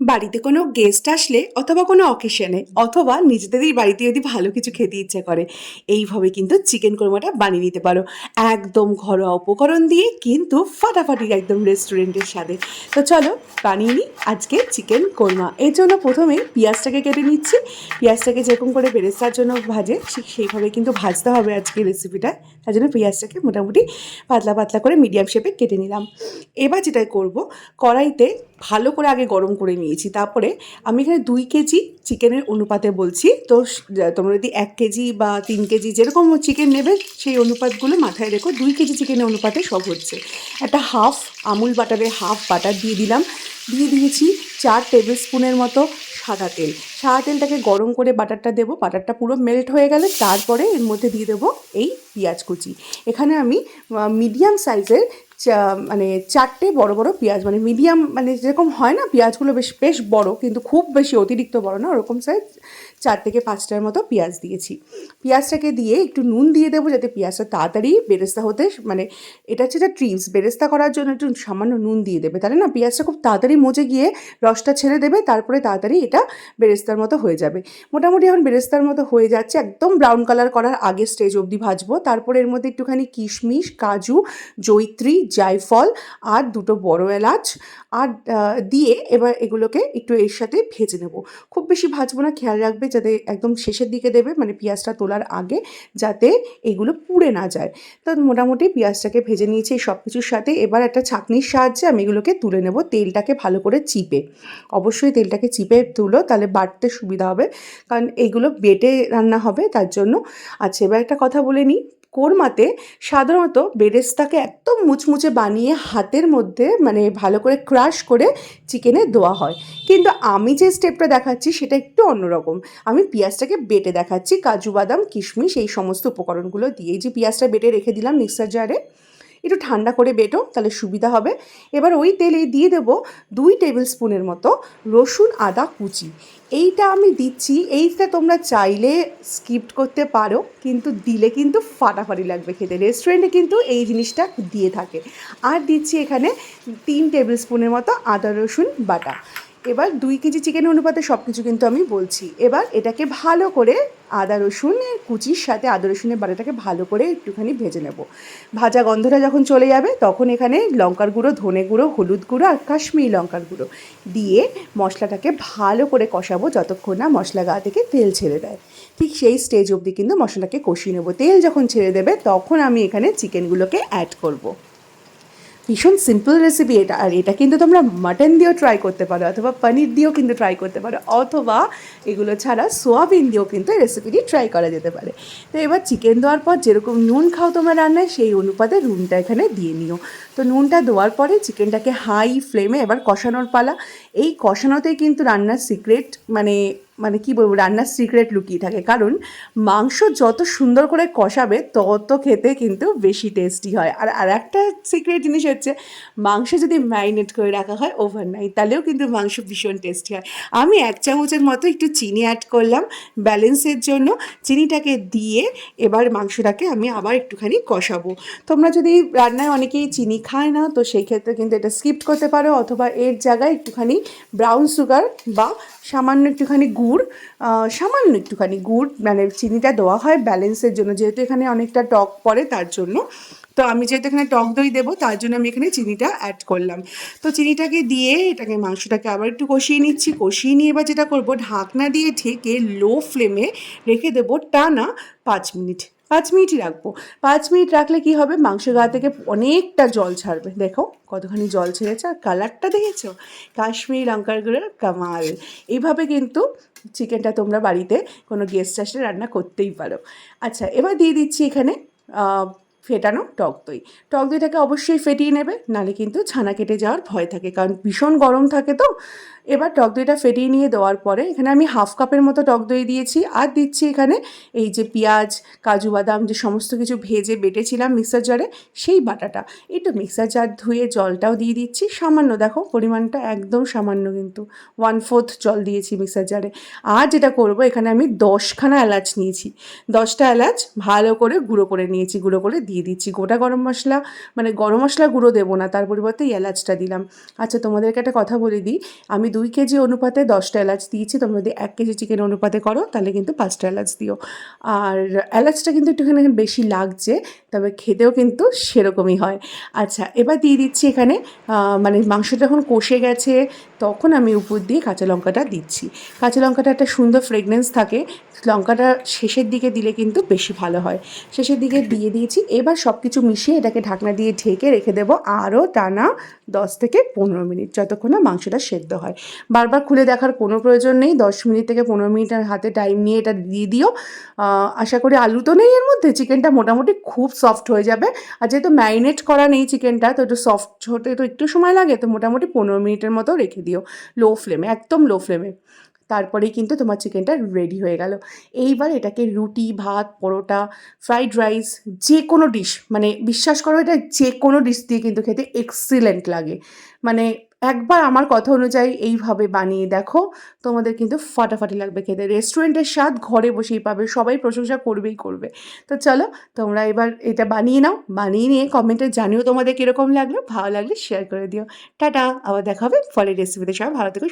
বাড়িতে কোনো গেস্ট আসলে অথবা কোনো অকেশনে অথবা নিজেদেরই বাড়িতে যদি ভালো কিছু খেতে ইচ্ছে করে, এইভাবে কিন্তু চিকেন কোরমাটা বানিয়ে নিতে পারো। একদম ঘরোয়া উপকরণ দিয়ে কিন্তু ফাটাফাটি একদম রেস্টুরেন্টের স্বাদে। তো চলো বানিয়ে নিই আজকে চিকেন কোরমা। এর জন্য প্রথমে পেঁয়াজটাকে কেটে নিচ্ছি। পেঁয়াজটাকে যেরকম করে বেরেস্তার জন্য ভাজে, ঠিক সেইভাবে কিন্তু ভাজতে হবে আজকে রেসিপিটা তার জন্য পেঁয়াজটাকে মোটামুটি পাতলা পাতলা করে মিডিয়াম শেপে কেটে নিলাম। এবার যেটা করব, কড়াইতে ভালো করে আগে গরম করে নিয়েছি। তারপরে আমি এখানে দুই কেজি চিকেনের অনুপাতে বলছি। তো তোমরা যদি এক কেজি বা তিন কেজি যেরকম চিকেন নেবে, সেই অনুপাতগুলো মাথায় রেখো। দুই কেজি চিকেনের অনুপাতে সব হচ্ছে। একটা হাফ আমুল বাটারের হাফ বাটার দিয়ে দিলাম। দিয়ে দিয়েছি চার টেবিল স্পুনের মতো সাদা তেল। সাদা তেলটাকে গরম করে বাটারটা দেবো। বাটারটা পুরো মেল্ট হয়ে গেলে তারপরে এর মধ্যে দিয়ে দেবো এই পেঁয়াজ কুচি। এখানে আমি মিডিয়াম সাইজের মানে চারটে বড় বড় পেঁয়াজ মানে মিডিয়াম মানে যেরকম হয় না, পেঁয়াজগুলো বেশ বেশ বড়, কিন্তু খুব বেশি অতিরিক্ত বড় না, ওরকম সাইজ চার থেকে পাঁচটার মতো পেঁয়াজ দিয়েছি। পেঁয়াজটাকে দিয়ে একটু নুন দিয়ে দেবো যাতে পেঁয়াজটা তাড়াতাড়ি বেরেস্তা হতে মানে এটা হচ্ছে একটা ট্রিপস বেরেস্তা করার জন্য একটু সামান্য নুন দিয়ে দেবে, তাহলে না পেঁয়াজটা খুব তাড়াতাড়ি মজে গিয়ে রসটা ছেড়ে দেবে, তারপরে তাড়াতাড়ি এটা বেরেস্তার মতো হয়ে যাবে। মোটামুটি এখন বেরেস্তার মতো হয়ে যাচ্ছে, একদম ব্রাউন কালার করার আগে স্টেজ অবধি ভাজবো, তারপরে এর মধ্যে একটুখানি কিশমিশ, কাজু জৈত্রী জায়ফল আর দুটো বড় এলাচ আর দিয়ে এবার এগুলোকে একটু এর সাথে ভেজে নেব। খুব বেশি ভাজবো না, খেয়াল রাখবে যাতে একদম শেষের দিকে দেবে মানে পেঁয়াজটা তোলার আগে যাতে এগুলো পুড়ে না যায়। তো মোটামুটি পেঁয়াজটাকে ভেজে নিয়েছি এই সব কিছুর সাথে। এবার একটা ছাঁকনির সাহায্যে আমি এগুলোকে তুলে নেব তেলটাকে ভালো করে চিপে। অবশ্যই তেলটাকে চিপে তুলো, তাহলে বাটতে সুবিধা হবে। কারণ এইগুলো বেটে রান্না হবে, তার জন্য। আচ্ছা এবার একটা কথা বলে নিই। কোরমাতে সাধারণত বেরেস্তাকে একদম মুচমুচে বানিয়ে হাতের মধ্যে মানে ভালো করে ক্রাশ করে চিকেনে দেওয়া হয়। কিন্তু আমি যে স্টেপটা দেখাচ্ছি সেটা একটু অন্যরকম। আমি পেঁয়াজটাকে বেটে দেখাচ্ছি, কাজু বাদাম, কিশমিশ, এই সমস্ত উপকরণগুলো দিয়ে যে পেঁয়াজটা বেটে রেখে দিলাম মিক্সার জারে একটু ঠান্ডা করে বেটো, তাহলে সুবিধা হবে। এবার ওই তেলে দিয়ে দেবো দুই টেবিল স্পুনের মতো রসুন, আদা, কুচি। এইটা আমি দিচ্ছি, এইটা তোমরা চাইলে স্কিপ করতে পারো, কিন্তু দিলে কিন্তু ফাটাফাটি লাগবে খেতে। রেস্টুরেন্টে কিন্তু এই জিনিসটা দিয়ে থাকে। আর দিচ্ছি এখানে তিন টেবিল স্পুনের মতো আদা, রসুন, বাটা। এবার দুই কেজি চিকেন অনুপাতে সব কিছু কিন্তু আমি বলছি। এবার এটাকে ভালো করে আদা রসুনের কুচির সাথে আদা, রসুনের বাটাটাকে ভালো করে একটুখানি ভেজে নেব। ভাজা গন্ধটা যখন চলে যাবে, তখন এখানে লঙ্কার গুঁড়ো, ধনে গুঁড়ো, হলুদ গুঁড়ো আর কাশ্মীরি লঙ্কার গুঁড়ো দিয়ে মশলাটাকে ভালো করে কষাবো যতক্ষণ না মশলা গা থেকে তেল ছেড়ে দেয়। ঠিক সেই স্টেজ অবধি কিন্তু মশলাটাকে কষিয়ে নেব। তেল যখন ছেড়ে দেবে, তখন আমি এখানে চিকেনগুলোকে অ্যাড করব। ভীষণ সিম্পল রেসিপি এটা। আর এটা কিন্তু তোমরা মাটন দিয়েও ট্রাই করতে পারো, অথবা পনির দিয়েও কিন্তু ট্রাই করতে পারো, অথবা এগুলো ছাড়া সোয়াবিন দিয়েও কিন্তু এই রেসিপিটি ট্রাই করা যেতে পারে। তো এবার চিকেন দেওয়ার পর যেরকম নুন খাও তোমরা রান্নায়, সেই অনুপাতে নুনটা এখানে দিয়ে নিও। তো নুনটা দেওয়ার পরে চিকেনটাকে হাই ফ্লেমে এবার কষানোর পালা। এই কষানোতেই কিন্তু রান্নার সিক্রেট মানে মানে কি বলব, রান্নার সিক্রেট লুকিয়ে থাকে। কারণ মাংস যত সুন্দর করে কষাবে, তত খেতে কিন্তু বেশি টেস্টি হয়। আর আর একটা সিক্রেট জিনিস হচ্ছে, মাংস যদি ম্যারিনেট করে রাখা হয় ওভার ওভারনাইট তাহলেও কিন্তু মাংস ভীষণ টেস্টি হয়। আমি এক চামচের মতো একটু চিনি অ্যাড করলাম ব্যালেন্সের জন্য। চিনিটাকে দিয়ে এবার মাংসটাকে আমি আবার একটুখানি কষাবো। তোমরা যদি রান্নায় অনেকেই চিনি খায় না, তো সেই ক্ষেত্রে কিন্তু এটা স্কিপ করতে পারো, অথবা এর জায়গায় একটুখানি ব্রাউন সুগার বা সামান্য একটুখানি গুড় সামান্য একটুখানি গুড় মানে চিনিটা দেওয়া হয় ব্যালেন্সের জন্য, যেহেতু এখানে অনেকটা টক পড়ে তার জন্য। তো আমি যেহেতু এখানে টক দই দেবো, তার জন্য আমি এখানে চিনিটা অ্যাড করলাম। তো চিনিটাকে দিয়ে এটাকে, মাংসটাকে আবার একটু কষিয়ে নিচ্ছি। কষিয়ে নিয়ে এবার যেটা করব, ঢাকনা দিয়ে ঢেকে লো ফ্লেমে রেখে দেবো টানা পাঁচ মিনিট। পাঁচ মিনিটই রাখব। পাঁচ মিনিট রাখলে কি হবে? মাংস গা থেকে অনেকটা জল ছাড়বে। দেখো কতখানি জল ছেড়েছে আর কালারটা দেখেছ? কাশ্মীরি লঙ্কার গুঁড়োর কামাল। এইভাবে কিন্তু চিকেনটা তোমরা বাড়িতে কোনো গেস্ট আসলে রান্না করতেই পারো। আচ্ছা এবার দিয়ে দিচ্ছি এখানে ফেটানো টক দই। টক দইটাকে অবশ্যই ফেটিয়ে নেবে, নালে কিন্তু ছানা কেটে যাওয়ার ভয় থাকে, কারণ ভীষণ গরম থাকে তো। এবার টক দইটা ফেটিয়ে নিয়ে দেওয়ার পরে এখানে আমি হাফ কাপের মতো টক দই দিয়েছি, আর দিচ্ছি এখানে এই যে পেঁয়াজ, কাজু বাদাম, যে সমস্ত কিছু ভেজে বেটেছিলাম মিক্সার জারে, সেই বাটাটা। একটু মিক্সার জার ধুয়ে জলটাও দিয়ে দিচ্ছি, সামান্য দেখো পরিমাণটা একদম সামান্য কিন্তু ওয়ান ফোর্থ জল দিয়েছি মিক্সার জারে। আর যেটা করব, এখানে আমি দশখানা এলাচ নিয়েছি। দশটা এলাচ ভালো করে গুঁড়ো করে নিয়েছি, গুঁড়ো করে দিয়ে দিয়ে দিচ্ছি। গোটা গরম মশলা মানে গরম মশলা গুঁড়ো দেবো না, তার পরিবর্তে এলাচটা দিলাম। আচ্ছা তোমাদেরকে একটা কথা বলে দিই। আমি দুই কেজি অনুপাতে দশটা এলাচ দিয়েছি, তোমরা যদি এক কেজি চিকেন অনুপাতে করো, তাহলে কিন্তু পাঁচটা এলাচ দিও। আর এলাচটা কিন্তু একটুখানি বেশি লাগছে, তবে খেতেও কিন্তু সেরকমই হয়। আচ্ছা এবার দিয়ে দিচ্ছি এখানে মানে মাংসটা যখন কষে গেছে তখন আমি উপর দিয়ে কাঁচা লঙ্কাটা দিচ্ছি। কাঁচা লঙ্কাটা একটা সুন্দর ফ্রেগনেন্স থাকে। লঙ্কাটা শেষের দিকে দিলে কিন্তু বেশি ভালো হয়। শেষের দিকে দিয়ে দিয়েছি। এবার সব কিছু মিশিয়ে এটাকে ঢাকনা দিয়ে ঢেকে রেখে দেবো আরও টানা দশ থেকে পনেরো মিনিট, যতক্ষণ না মাংসটা সেদ্ধ হয়। বারবার খুলে দেখার কোনো প্রয়োজন নেই। দশ মিনিট থেকে পনেরো মিনিট হাতে টাইম নিয়ে এটা দিয়ে দিও। আশা করি আলু তো নেই এর মধ্যে। চিকেনটা মোটামুটি খুব সফট হয়ে যাবে। আর যেহেতু ম্যারিনেট করা নেই চিকেনটা, তো একটু সফট হতে তো একটু সময় লাগে, তো মোটামুটি পনেরো মিনিটের মতো রেখে দিও লো ফ্লেমে একদম লো ফ্লেমে তারপরেই কিন্তু তোমার চিকেনটা রেডি হয়ে গেল। এইবার এটাকে রুটি, ভাত, পরোটা ফ্রাইড রাইস যে কোনো ডিশ মানে বিশ্বাস করো এটা যে কোনো ডিশ দিয়ে কিন্তু খেতে এক্সিলেন্ট লাগে। মানে একবার আমার কথা অনুযায়ী এইভাবে বানিয়ে দেখো। তোমাদের কিন্তু ফাটাফাটি লাগবে খেতে। রেস্টুরেন্টের স্বাদ ঘরে বসেই পাবে, সবাই প্রশংসা করবেই করবে। তো চলো, তোমরা এবার এটা বানিয়ে নাও। বানিয়ে নিয়ে কমেন্টে জানিও তোমাদের কীরকম লাগল। ভালো লাগলে শেয়ার করে দিও। টাটা, আবার দেখা হবে ফলের রেসিপিতে সবাই ভালো থেকে।